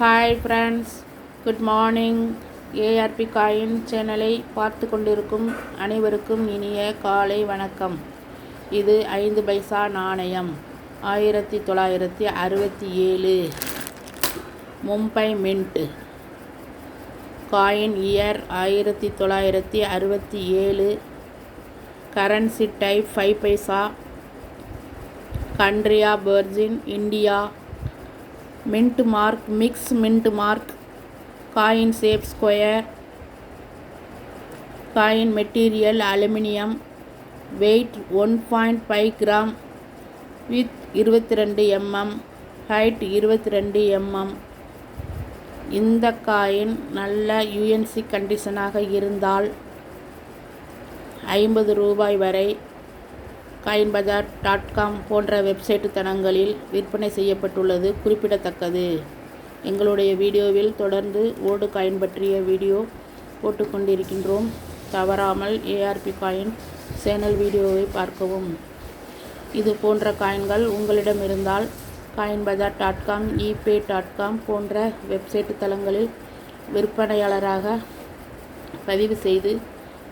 Hi friends good morning ARP coin சேனலை பார்த்து கொண்டிருக்கும் அனைவருக்கும் இனிய காலை வணக்கம். இது ஐந்து பைசா நாணயம். ஆயிரத்தி தொள்ளாயிரத்தி அறுபத்தி ஏழு. மும்பை மின்ட். காயின் இயர் ஆயிரத்தி தொள்ளாயிரத்தி அறுபத்தி ஏழு. கரன்சி டைப் ஃபைவ் பைசா கண்ட்ரியா பர்ஜின் India mint mark mix mint mark coin shape square coin material aluminium weight one point five gram with இருபத்தி ரெண்டு எம்எம் ஹைட் இருபத்தி ரெண்டு எம்எம் இந்த காயின் நல்ல யூஎன்சி கண்டிஷனாக இருந்தால் ஐம்பது ரூபாய் வரை காயின் பஜார் டாட் காம் போன்ற வெப்சைட் தளங்களில் விற்பனை செய்யப்பட்டுள்ளது குறிப்பிடத்தக்கது. எங்களுடைய வீடியோவில் தொடர்ந்து ஓடு காயின் பற்றிய வீடியோ போட்டுக்கொண்டிருக்கின்றோம். தவறாமல் ஏஆர்பி காயின் சேனல் வீடியோவை பார்க்கவும். இது போன்ற காயின்கள் உங்களிடம் இருந்தால் coin bazaar dot com eBay dot com போன்ற வெப்சைட் தளங்களில் விற்பனையாளராக பதிவு செய்து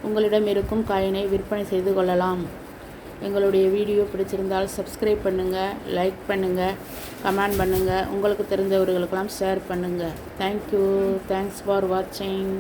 உங்களிடம் இருக்கும் காயினை விற்பனை செய்து கொள்ளலாம். எங்களுடைய வீடியோ பிடிச்சிருந்தால் சப்ஸ்கிரைப் பண்ணுங்கள் லைக் பண்ணுங்கள் கமெண்ட் பண்ணுங்கள் உங்களுக்கு தெரிஞ்சவர்களுக்கெல்லாம் ஷேர் பண்ணுங்கள் தேங்க்யூ தேங்க்ஸ் ஃபார் வாட்சிங்